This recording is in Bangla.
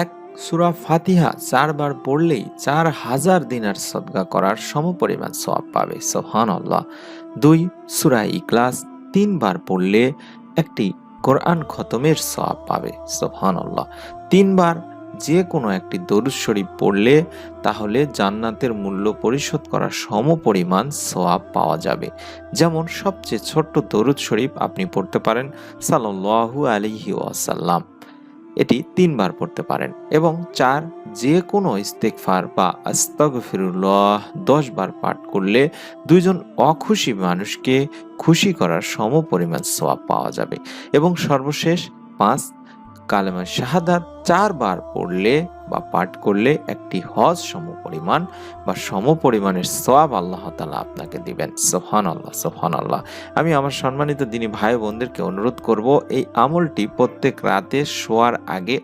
এক সুরা ফাতিহা চারবার পড়লেই চার হাজার দিনার সদগা করার সমপরিমাণ সওয়াব পাবে সোহান আল্লাহ দুই, সুরা ইকলাস তিনবার পড়লে একটি কোরআন খতমের সওয়াব পাবে সোহান আল্লাহ তিনবার যে কোনো একটি দরুদ শরীফ পড়লে তাহলে জান্নাতের মূল্য পরিশোধ করার সমপরিমাণ সোয়াব পাওয়া যাবে। যেমন সবচেয়ে ছোট্ট দরুদ শরীফ আপনি পড়তে পারেন সাল্লাল্লাহু আলিহি ওয়াসাল্লাম। এটি তিনবার পড়তে পারেন এবং চার যে কোনো ইস্তেকফার বা আস্তাগফিরুল্লাহ দশ বার পাঠ করলে দুইজন অখুশি মানুষকে খুশি করার সম পরিমাণ সোয়াব পাওয়া যাবে এবং সর্বশেষ পাঁচ কালেমা শাহাদাত চারবার পড়লে বা পাঠ করলে একটি হজ সম পরিমাণ বা সমপরিমাণের সোয়াব আল্লাহ তালা আপনাকে দিবেন। সোহান আল্লাহ সোহান আল্লাহ আমি আমার সম্মানিত দিনী ভাই বোনদেরকে অনুরোধ করব, এই আমলটি প্রত্যেক রাতে শোয়ার আগে